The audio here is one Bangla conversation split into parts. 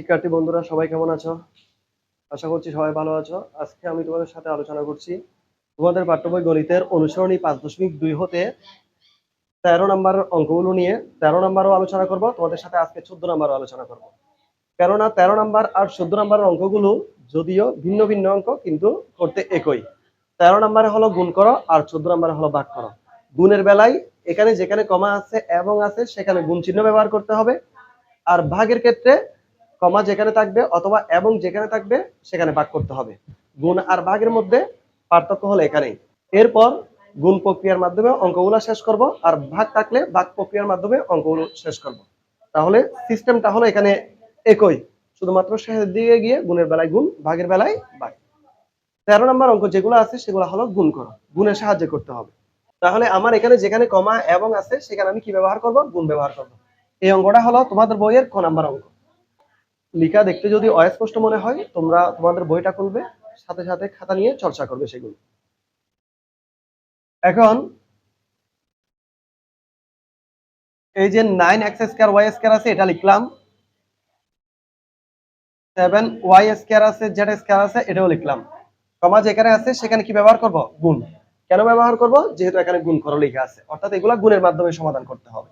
শিক্ষার্থী বন্ধুরা, সবাই কেমন আছো? আশা করছি সবাই ভালো আছো। আজকে আমি তোমাদের সাথে আলোচনা করছি তোমাদের পাঠ্য বই গণিতের অনুসরণী পাঁচ দশমিক দুই হতে তেরো নম্বর অঙ্কগুলো নিয়ে তেরো নম্বরও আলোচনা করব। তোমাদের সাথে আজকে চোদ্দ নম্বরও আলোচনা করব। কেননা তেরো নম্বর আর চোদ্দ নম্বরের অঙ্কগুলো যদিও ভিন্ন ভিন্ন অঙ্ক, কিন্তু করতে একই। তেরো নম্বরে হলো গুণ করো আর চোদ্দ নম্বরে হলো ভাগ করো। গুণের বেলায় এখানে যেখানে কমা আছে এবং আছে, সেখানে গুণ চিহ্ন ব্যবহার করতে হবে। আর ভাগের ক্ষেত্রে কমা যেখানে থাকবে অথবা এবং যেখানে থাকবে সেখানে ভাগ করতে হবে। গুণ আর ভাগের মধ্যে পার্থক্য হলো এখানেই। এরপর গুণ প্রক্রিয়ার মাধ্যমে অঙ্কগুলো শেষ করব আর ভাগ থাকলে ভাগ প্রক্রিয়ার মাধ্যমে অঙ্কগুলো শেষ করব। তাহলে সিস্টেমটা হলো এখানে একই, শুধুমাত্র শেষের দিকে গিয়ে গুণের বেলায় গুণ, ভাগের বেলায় ভাগ। তেরো নম্বর অঙ্ক যেগুলো আছে সেগুলো হলো গুণ করো, গুণের সাহায্যে করতে হবে। তাহলে আমার এখানে যেখানে কমা এবং আছে সেখানে আমি কি ব্যবহার করব? গুণ ব্যবহার করব। এই অঙ্কটা হলো তোমাদের বইয়ের ক নাম্বার অঙ্ক। লিখা দেখতে যদি অস্পষ্ট মনে হয়, তোমরা তোমাদের বইটা খুলবে, সাথে সাথে খাতা নিয়ে চর্চা করবে সেগুলো। এখন, এই যে nine X square Y square আছে, এটা লিখলাম। সেভেন ওয়াই স্কোয়ার আছে জেড স্কোয়ার আছে, এটাও লিখলাম। কমা যেখানে আছে, সেখানে কি ব্যবহার করব? গুণ। কেন ব্যবহার করব? যেহেতু এখানে গুণ করো লেখা আছে। অর্থাৎ এগুলা গুণের মাধ্যমে সমাধান করতে হবে।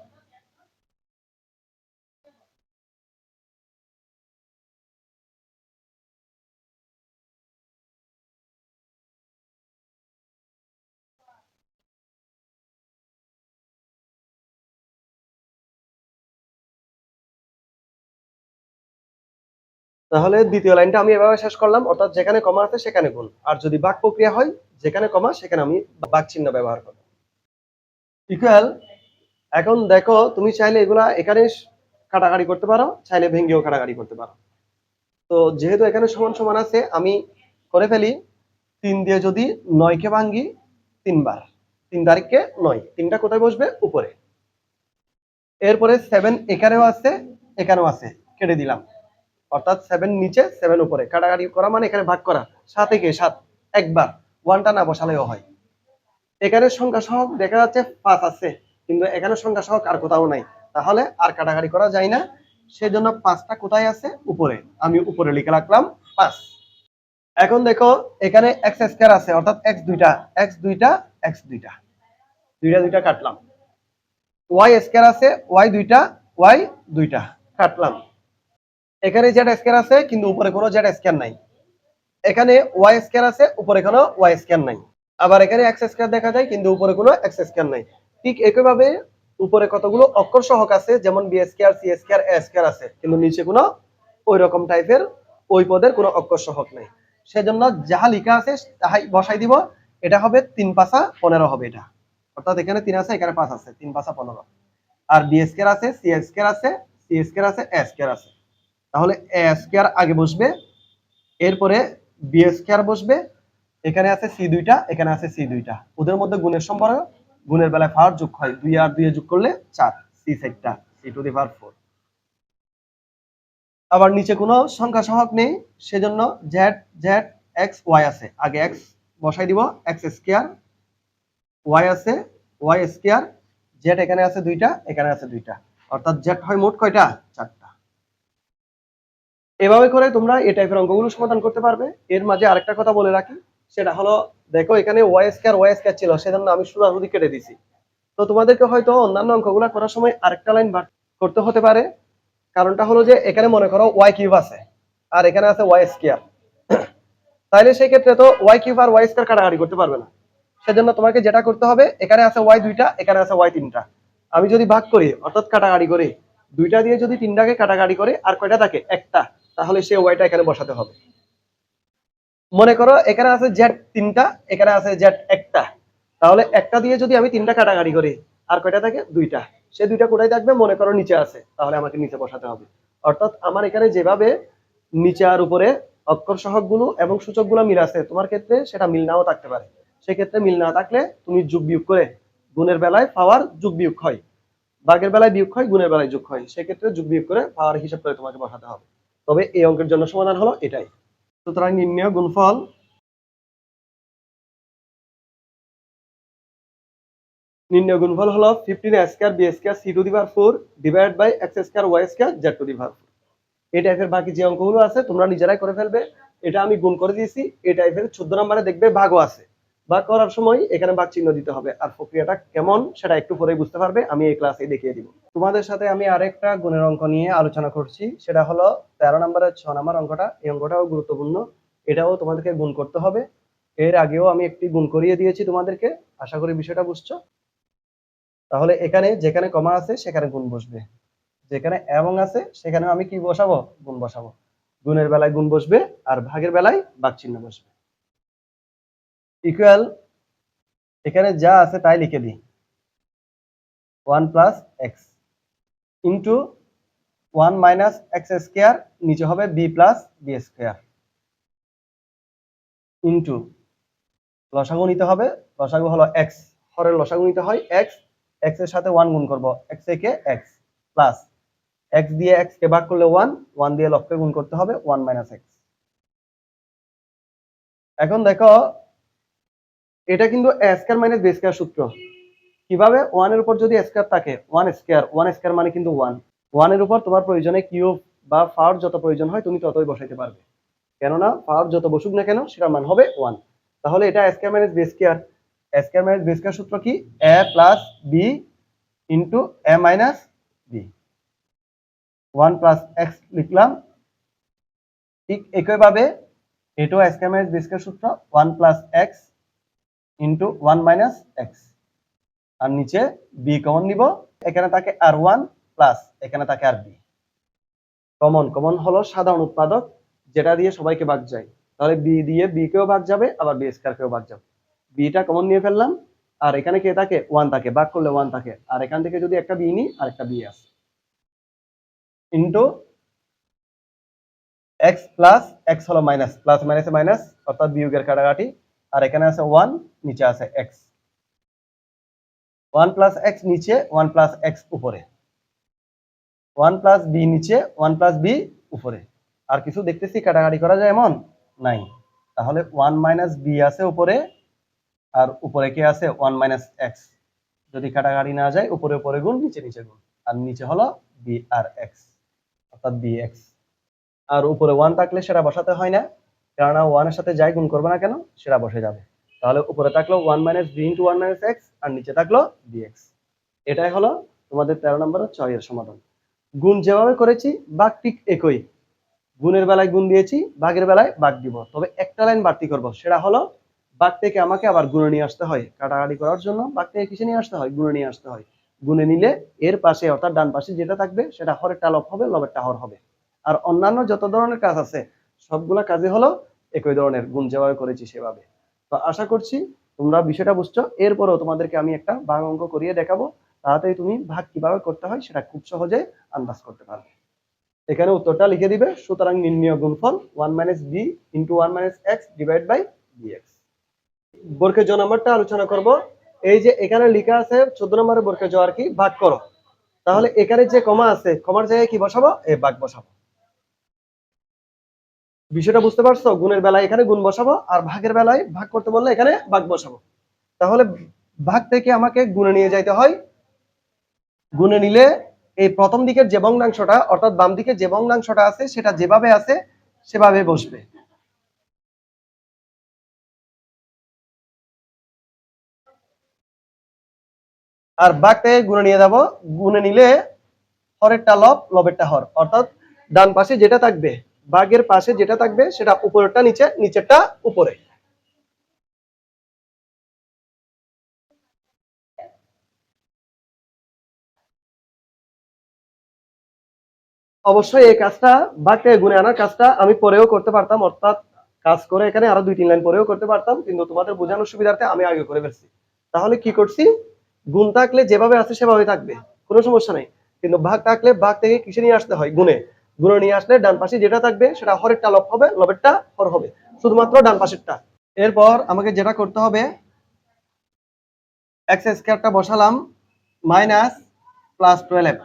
তাহলে দ্বিতীয় লাইনটা আমি এভাবে শেষ করলাম, অর্থাৎ যেখানে কমা আছে সেখানে গুণ। আর যদি বাক প্রক্রিয়া হয়, যেখানে কমা, সেখানে আমি বাক চিহ্ন ব্যবহার করব। ইকুয়াল এখন দেখো, তুমি চাইলে এগুলা এখানে কাটাকাটি করতে পারো, চাইলে ভেঙ্গেও কাটাকাটি করতে পারো। তো যেহেতু এখানে সমান সমান আছে, আমি করে ফেলি, তিন দিয়ে যদি নয়কে ভাঙ্গি, তিনবার। তিন তারিখকে নয়। তিনটা কোথায় বসবে? উপরে। এরপরে সেভেন এখানেও আছে এখানেও আছে। কেটে দিলাম। অর্থাৎ সেভেন নিচে সেভেন উপরে। কাটাকাটি করা মানে এখানে ভাগ করা। সাত একে সাত, একবার। ওয়ানটা না বসালেও হয়। এখানে সংখ্যা সহক দেখা যাচ্ছে পাঁচ আছে, কিন্তু এখানে সংখ্যা সহক আর কোথাও নাই। তাহলে আর কাটাকাটি করা যায় না। সেজন্য পাঁচটা কোথায় আছে? উপরে। আমি উপরে লিখে রাখলাম পাঁচ। এখন দেখো, এখানে এক্স স্কোয়ার আছে, অর্থাৎ এক্স দুইটা। এক্স দুইটা এক্স দুইটা। দুইটা দুইটা কাটলাম। ওয়াই স্কোয়ার আছে ওয়াই দুইটা ওয়াই দুইটা। কাটলাম। এখানে জেড স্কয়ার আছে, কিন্তু উপরে কোনো জেড স্কয়ার নাই। এখানে ওয়াই স্কয়ার আছে, উপরে কোনো ওয়াই স্কয়ার নাই। আবার এখানে এক্স স্কয়ার দেখা যায়, কিন্তু উপরে কোনো এক্স স্কয়ার নাই। ঠিক একইভাবে উপরে কতগুলো অক্ষর সহক আছে, যেমন B square C square A square আছে, কিন্তু নিচে কোনো ওই রকম টাইপের ওই পদের কোনো অক্ষর সহক নাই। সেজন্য যাহা লেখা আছে, তাহাই বসাই দিব। এটা হবে তিন পাঁচা পনেরো হবে এটা। অর্থাৎ এখানে তিন আছে, এখানে পাঁচ আছে, তিন পাঁচা পনেরো। আর বি স্কয়ার আছে সি স্কয়ার আছে সি স্কয়ার আছে এ স্কয়ার আছে। তাহলে এ স্কয়ার আগে বসবে, এরপরে বি স্কয়ার বসবে, এখানে আছে সি দুইটা, এখানে আছে সি দুইটা। ওদের মধ্যে গুণের সম্পর্ক, গুণের বেলায় ফার যোগ হয় দুই আর দুই যোগ করলে চার সি সেটটা C to the power four আবার নিচে কোনো সংখ্যা সহক নেই, সেজন্য জেড জেড এক্স ওয়াই আছে। আগে এক্স বসাই দিব এক্স স্কয়ার ওয়াই আছে ওয়াই স্কয়ার জেড এখানে আছে দুইটা, এখানে আছে দুইটা। অর্থাৎ জেড হয় মোট কয়টা? চারটা। এভাবে করে তোমরা এই টাইপের অঙ্কগুলো সমাধান করতে পারবে। এর মাঝে আরেকটা কথা বলে রাখি, সেটা হলো, দেখো এখানে ওয়াই স্কয়ার ওয়াই স্কয়ার ছিল, সেজন্য আমি সোজাসুজি কেটে দিছি। তো তোমাদেরকে হয়তো অন্যান্য অঙ্কগুলো করার সময় আরেকটা লাইন করতে হতে পারে। কারণটা হলো যে, এখানে মনে করো ওয়াই কিউব আছে, আর এখানে আছে ওয়াই স্কয়ার তাইলে সেই ক্ষেত্রে তো ওয়াই কিউব আর ওয়াই স্কয়ার কাটাকাটি করতে পারবে না। সেজন্য তোমাকে যেটা করতে হবে, এখানে আছে ওয়াই দুইটা, এখানে আছে ওয়াই তিনটা। আমি যদি ভাগ করি, অর্থাৎ কাটাকাটি করি, দুইটা দিয়ে যদি তিনটাকে কাটাকাটি করে, আর কয়টা থাকে? একটা। তাহলে সে ওয়াইটা এখানে বসাতে হবে। মনে করো এখানে আছে জেড তিনটা, এখানে আছে জেড একটা। তাহলে একটা দিয়ে যদি আমি তিনটা কাটাকাটি করি, আর কয়টা থাকে? দুইটা। সে দুইটা কোথায় থাকবে? মনে করো নিচে আছে। তাহলে আমাকে নিচে বসাতে হবে। অর্থাৎ আমার এখানে যেভাবে নিচে আর উপরে অক্ষর সহকগুলো এবং সূচকগুলো মিল আছে, তোমার ক্ষেত্রে সেটা মিল নাও থাকতে পারে। সেক্ষেত্রে মিল না থাকলে তুমি যোগ বিয়োগ করে গুণের বেলায় পাওয়ার যোগ বিয়োগ হয়। বাঘের বেলায় বিয়োগ হয়, গুণের বেলায় যোগ হয়। সেক্ষেত্রে যোগ বিয়োগ করে পাওয়ার হিসাব করে তোমাকে বসাতে হবে। তবে এই অঙ্কের জন্য সমাধান হলো এটাই। সুতরাং নির্ণয় গুণফল নির্ণয় গুণফল হলো fifteen square B square C to the power four divide by X square Y square Z to the power four এই টাইপের বাকি যে অঙ্কগুলো আছে তোমরা নিজেরাই করে ফেলবে। এটা আমি গুণ করে দিয়েছি, এই টাইপের চোদ্দ নম্বরে দেখবে ভাগও আছে। ভাগ করার সময় এখানে ভাগ চিহ্ন দিতে হবে। আর প্রক্রিয়াটা কেমন সেটা একটু পরে বুঝতে পারবে, আমি এই ক্লাসে দেখিয়ে দিব। তোমাদের সাথে আমি আরেকটা গুণের অঙ্ক নিয়ে আলোচনা করছি, সেটা হলো তেরো নম্বরের ছ নম্বর অঙ্কটা। এই অঙ্কটাও গুরুত্বপূর্ণ, এটাও তোমাদেরকে গুণ করতে হবে। এর আগেও আমি একটি গুণ করিয়ে দিয়েছি তোমাদেরকে, আশা করি বিষয়টা বুঝছ? তাহলে এখানে যেখানে কমা আছে সেখানে গুণ বসবে। যেখানে এবং আছে সেখানে আমি কি বসাবো? গুণ বসাবো। গুণের বেলায় গুণ বসবে, আর ভাগের বেলায় বাক চিহ্ন বসবে। ইকুয়াল এখানে যা আছে তাই লিখে দিই। One plus X into one minus X square নিচে হবে B plus B square into লসাগু নিতে হবে, লসাগু হলো এক্স হরের লসাগু নিতে হয় এক্স এক্সের সাথে ওয়ান গুণ করব এক্স একে এক্স প্লাস এক্স দিয়ে এক্স কে ভাগ করলে ওয়ান ওয়ান দিয়ে লবকে গুণ করতে হবে ওয়ান মাইনাস এক্স এখন দেখো এটা কিন্তু স্কয়ার মাইনাস বি স্কয়ার সূত্র। কীভাবে? ওয়ানের উপর যদি স্কয়ার থাকে ওয়ান স্কয়ার ওয়ান স্কয়ার মানে কিন্তু ওয়ান ওয়ানের উপর তোমার প্রয়োজনে কিউব বা ফাওয়ার যত প্রয়োজন হয়, তুমি ততই বসাইতে পারবে। কেননা পাওয়ার যত বসুক না কেন, সেটার মান হবে ওয়ান তাহলে এটা square minus B square square minus B square সূত্র কি? A plus B into A minus B one plus X লিখলাম। ঠিক একইভাবে এটাও স্কয়ার মাইনাস বি স্কয়ার সূত্র। One plus X into one minus X আর নিচে বি কমন নিব এখানে থাকে আর ওয়ান প্লাস এখানে থাকে আর বি কমন কমন হলো সাধারণ উৎপাদক যেটা দিয়ে সবাইকে ভাগ যায়। তাহলে বি দিয়ে বি কেও ভাগ যাবে আবার বি স্কয়ার কেও ভাগ যাবে। বিটা কমন নিয়ে ফেললাম আর এখানে কে থাকে? ওয়ান থাকে ভাগ করলে ওয়ান থাকে। আর এখান থেকে যদি একটা বি নিই আর একটা বি আসে ইন্টু এক্স প্লাস এক্স হলো মাইনাস প্লাস মাইনাসে মাইনাস অর্থাৎ বিয়োগের কাটাকাটি। আর এখানে আছে ওয়ান নিচে আছে এক্স ওয়ান প্লাস এক্স নিচে ওয়ান প্লাস এক্স উপরে। ওয়ান প্লাস বি নিচে ওয়ান প্লাস বি উপরে। আর কিছু দেখতেছি কাটাকাটি করা যায় এমন? নাই। তাহলে ওয়ান মাইনাস বি আছে উপরে, আর উপরে কে আছে? ওয়ান মাইনাস এক্স যদি কাটাকাটি না যায়, উপরে উপরে গুণ, নিচে নিচে গুণ। আর নিচে হলো বি আর এক্স অর্থাৎ বি এক্স আর উপরে ওয়ান থাকলে সেটা বসাতে হয় না। কেননা ওয়ানের সাথে যাই গুণ করবে না কেন, সেটা বসে যাবে। তাহলে উপরে থাকল one minus B into one minus X আর নিচে থাকল বি এক্স এটাই হলো তোমাদের তেরো নম্বর ছয়ের সমাধান। গুণ যেভাবে করেছি, বাঘ ঠিক একই। গুণের বেলায় গুণ দিয়েছি, বাঘের বেলায় বাঘ দিব। তবে একটা লাইন বাড়তি করব, সেটা হলো বাঘ থেকে আমাকে আবার গুণে নিয়ে আসতে হয়। কাটাকাটি করার জন্য বাঘ থেকে কিসে নিয়ে আসতে হয়? গুণে নিয়ে আসতে হয়। গুণে নিলে এর পাশে, অর্থাৎ ডান পাশে যেটা থাকবে, সেটা হরেরটা লব হবে, লবেরটা হর হবে। আর অন্যান্য যত ধরনের কাজ আছে, সবগুলা কাজে হলো একই ধরনের গুণ যেভাবে করেছি সেভাবে। তো আশা করছি তোমরা বিষয়টা বুঝছ। এরপরও তোমাদেরকে আমি একটা ভাগ অঙ্ক করিয়ে দেখাবো। তাড়াতাড়ি তুমি ভাগ কীভাবে করতে হয় সেটা খুব সহজে আন্দাজ করতে পারবে। এখানে উত্তরটা লিখে দিবে, সুতরাং নির্ণয় গুণফল one minus B into one minus X divide by B X বর্গের জ নাম্বারটা আলোচনা করব। এই যে এখানে লেখা আছে চোদ্দ নম্বরের বর্গের জ আর কি, ভাগ করো। তাহলে এখানে যে কমা আছে, কমার জায়গায় কি বসাবো? এ ভাগ বসাবো। বিষয়টা বুঝতে পারছ? গুণের বেলায় এখানে গুণ বসাবো আর ভাগের বেলায় ভাগ করতে বললে এখানে ভাগ বসাবো। তাহলে ভাগ থেকে আমাকে গুণে নিয়ে যাইতে হয়। গুণে নিলে এই প্রথম দিকের যে ভগ্নাংশটা, অর্থাৎ বাম দিকে যে ভগ্নাংশটা আছে, সেটা যেভাবে আছে, সেভাবে বসবে। আর বাঘ থেকে গুণে নিয়ে যাব। গুণে নিলে হরেরটা লব, লবেরটা হর। অর্থাৎ ডান পাশে যেটা থাকবে বাঘের পাশে যেটা থাকবে, সেটা উপরেরটা নিচে, নিচেরটা উপরে। অবশ্যই এই কাজটা, বাঘকে গুনে আনার কাজটা আমি পরেও করতে পারতাম, অর্থাৎ কাজ করে এখানে আরও দুই তিন লাইন পরেও করতে পারতাম, কিন্তু তোমাদের বোঝানোর সুবিধার্থে আমি আগে করে ফেলছি। তাহলে কি করছি? গুণ থাকলে যেভাবে আছে সেভাবে থাকবে, কোনো সমস্যা নেই। কিন্তু ভাগ থাকলে ভাগ থেকে কিসে নিয়ে আসতে হয়? গুণে। গুণে নিয়ে আসলে ডান পাশে যেটা থাকবে সেটা হরেরটা লব হবে, লবেরটা হর হবে, শুধুমাত্র ডান পাশেরটা। এরপর আমাকে যেটা করতে হবে এক্স স্কোয়ারটা বসালাম মাইনাস প্লাস টুয়েলভ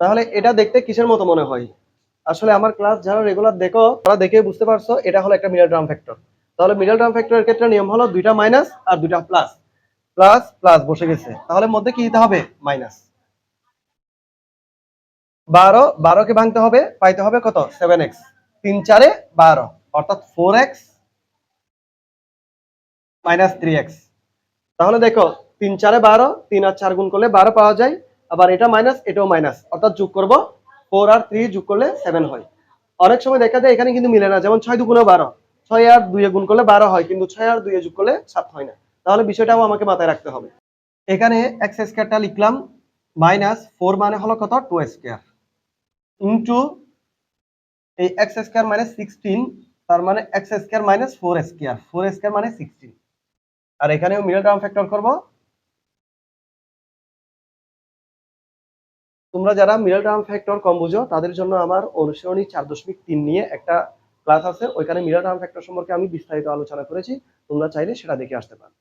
তাহলে এটা দেখতে কিসের মতো মনে হয়? আসলে আমার ক্লাস যারা রেগুলার দেখো, তারা দেখে বুঝতে পারছ এটা হলো একটা মিডল টার্ম ফ্যাক্টর তাহলে মিডল টার্ম ফ্যাক্টরের ক্ষেত্রে নিয়ম হলো দুইটা মাইনাস আর দুইটা প্লাস প্লাস প্লাস বসে গেছে। তাহলে মধ্যে কি দিতে হবে? মাইনাস বারো, বারোকে ভাঙতে হবে, পাইতে হবে কত? সেভেন এক্স তিন চারে বারো, অর্থাৎ four X minus three X তাহলে দেখো, তিন চারে বারো, তিন আর চার গুণ করলে বারো পাওয়া যায়, আবার এটা মাইনাস এটাও মাইনাস অর্থাৎ যোগ করব ফোর আর থ্রি যোগ করলে সেভেন হয়। অনেক সময় দেখা যায় এখানে কিন্তু মিলে না, যেমন ছয় দুগুণে বারো। ছয় আর দুইয়ে গুণ করলে বারো হয়, কিন্তু ছয় আর দুইয়ে যোগ করলে সাত হয় না। তাহলে বিষয়টাও আমাকে মাথায় রাখতে হবে। এখানে এক্স স্কোয়ারটা লিখলাম মাইনাস ফোর মানে হলো কত? টু স্কোয়ার ইন্টু এই এক্স স্কোয়ার মানে সিক্সটিন তার মানে X square minus four square four square মানে সিক্সটিন আর এখানেও মিডল টার্ম ফ্যাক্টর করব। তোমরা যারা মিডল টার্ম ফ্যাক্টর কম বুঝো, তাদের জন্য আমার অনুসরণী চার দশমিক তিন নিয়ে একটা ক্লাস আছে। ওইখানে মিডল টার্ম ফ্যাক্টর সম্পর্কে আমি বিস্তারিত আলোচনা করেছি। তোমরা চাইলে সেটা দেখে আসতে পারো।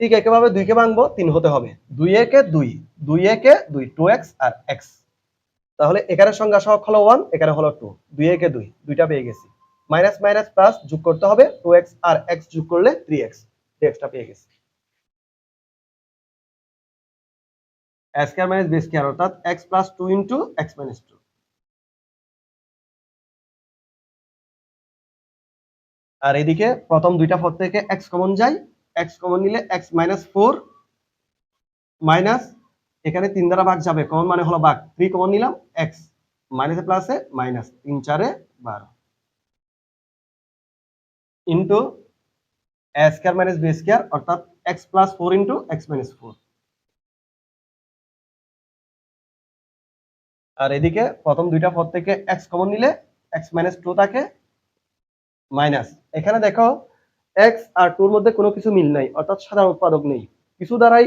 ঠিক একইভাবে দুইকে ভাঙবো, তিন হতে হবে। দুই একে দুই দুই একে দুই টু এক্স আর এক্স তাহলে এখানে সংখ্যা সহগ হলো ওয়ান এখানে হলো টু দুই একে দুই, দুইটা পেয়ে গেছি। মাইনাস মাইনাস প্লাস যোগ করতে হবে টু এক্স আর এক্স যোগ করলে থ্রি এক্স থ্রি এক্সটা পেয়ে গেছি। স্কোয়ার মাইনাস বি স্কোয়ার অর্থাৎ x plus two into x minus two আর এদিকে প্রথম দুইটা পদ থেকে এক্স কমন যায় এক্স কমন নিলে এক্স মাইনাস ফোর মাইনাস এখানে তিন দ্বারা ভাগ যাবে। কমন মানে হলো ভাগ। থ্রি কমন নিলাম এক্স মাইনাসে প্লাসে মাইনাস তিন চারে বারো। Into a square minus b square অর্থাৎ x plus four into x minus four আর এদিকে প্রথম দুইটা পদ থেকে এক্স কমন নিলে এক্স মাইনাস টু থাকে মাইনাস এখানে দেখো এক্স আর টুর মধ্যে কোনো কিছু মিল নাই, অর্থাৎ সাধারণ উৎপাদক নেই। কিছু দ্বারাই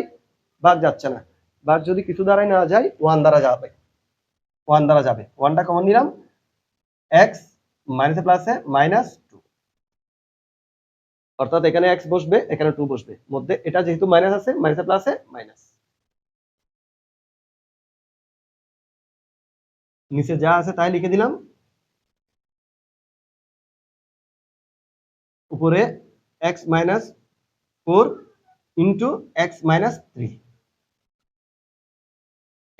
ভাগ যাচ্ছে না। ভাগ যদি কিছু দ্বারাই না যায় ওয়ান দ্বারা যাবে। ওয়ান দ্বারা যাবে। ওয়ানটা কমন নিলাম। এক্স মাইনাসে প্লাসে মাইনাস টু অর্থাৎ এখানে এক্স বসবে, এখানে টু বসবে। মধ্যে এটা যেহেতু মাইনাস আছে মাইনাসে প্লাসে মাইনাস নিচে যা আছে তাই লিখে দিলাম। উপরে x minus four into x minus three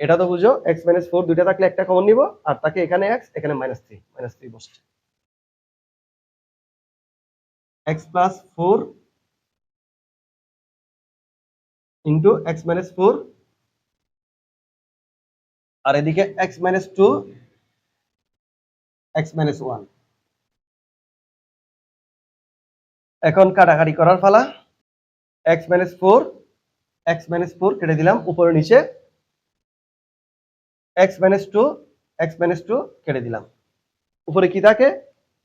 এটা তো বুঝো এক্স মাইনাস ফোর দুইটা থাকলে একটা কমন নিব, আর তাকে এখানে এক্স এখানে মাইনাস থ্রি মাইনাস থ্রি বসছে। X plus four into x minus four আর এদিকে x minus two x minus one এখন কাটাকাটি করার ফালা x minus four x minus four কেটে দিলাম, উপরে নিচে। X minus two x minus two কেটে দিলাম। উপরে কি থাকে?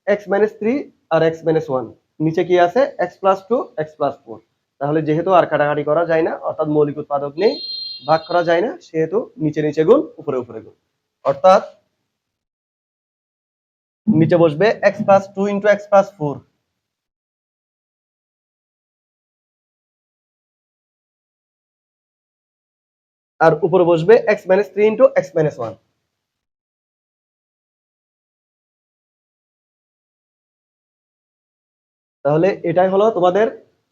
এক্স মাইনাস থ্রি আর এক্স মাইনাস ওয়ান নিচে কি আছে? X plus two x plus four তাহলে যেহেতু আর কাটাকাটি করা যায় না, অর্থাৎ মৌলিক উৎপাদক নেই, ভাগ করা যায় না, সেহেতু নিচে নিচে গুণ, উপরে উপরে গুণ। অর্থাৎ নিচে বসবে x plus two into x plus four আর উপরে বসবে x minus three into x minus one তাহলে এটাই হলো তোমাদের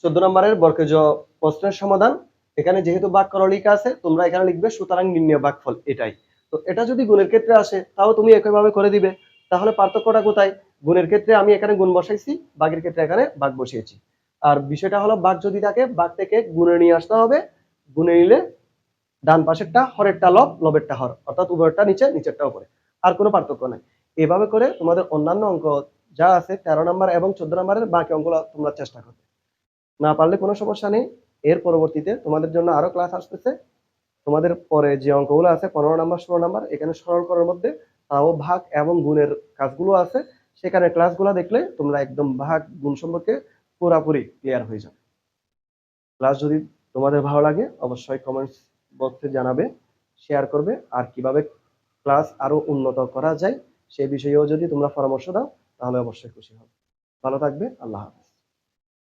চোদ্দ নম্বরের বর্গজ প্রশ্নের সমাধান। এখানে যেহেতু বাক্য লিখা আছে, তোমরা এখানে লিখবে সুতরাং নির্ণয় বাকফল এটাই। তো এটা যদি গুণের ক্ষেত্রে আসে, তাও তুমি একইভাবে করে দিবে। তাহলে পার্থক্যটা কোথায়? গুণের ক্ষেত্রে আমি এখানে গুণ বসাইছি, বাঘের ক্ষেত্রে এখানে বাঘ বসিয়েছি। আর বিষয়টা হলো বাঘ যদি থাকে, বাঘ থেকে গুণে নিয়ে আসতে হবে। গুণে নিলে ডান পাশেরটা হরেরটা লব, লবেরটা হর, অর্থাৎ উভয়টা নিচে, নিচেরটা উপরে। আর কোনো পার্থক্য নাই। এভাবে করে তোমাদের অন্যান্য অঙ্ক যা আছে, তেরো নম্বর এবং চোদ্দ নম্বরের বাকি অঙ্কগুলো তোমরা চেষ্টা করবে। না পারলে কোনো সমস্যা নেই। এর পরবর্তীতে তোমাদের জন্য আরও ক্লাস আসতেছে। তোমাদের পরে যে অঙ্কগুলো আছে, পনেরো নম্বর, ষোলো নম্বর, এখানে সরল করার মধ্যে তাও ভাগ এবং গুণের কাজগুলো আছে। সেখানে ক্লাসগুলো দেখলে তোমরা একদম ভাগ, গুণ সম্পর্কে পুরাপুরি ক্লিয়ার হয়ে যাবে। ক্লাস যদি তোমাদের ভালো লাগে, অবশ্যই কমেন্টস বক্সে জানাবে শেয়ার করবে আর কীভাবে ক্লাস আরও উন্নত করা যায় সে বিষয়েও যদি তোমরা পরামর্শ দাও, তাহলে অবশ্যই খুশি হবে। ভালো থাকবে, আল্লাহ হাফেজ।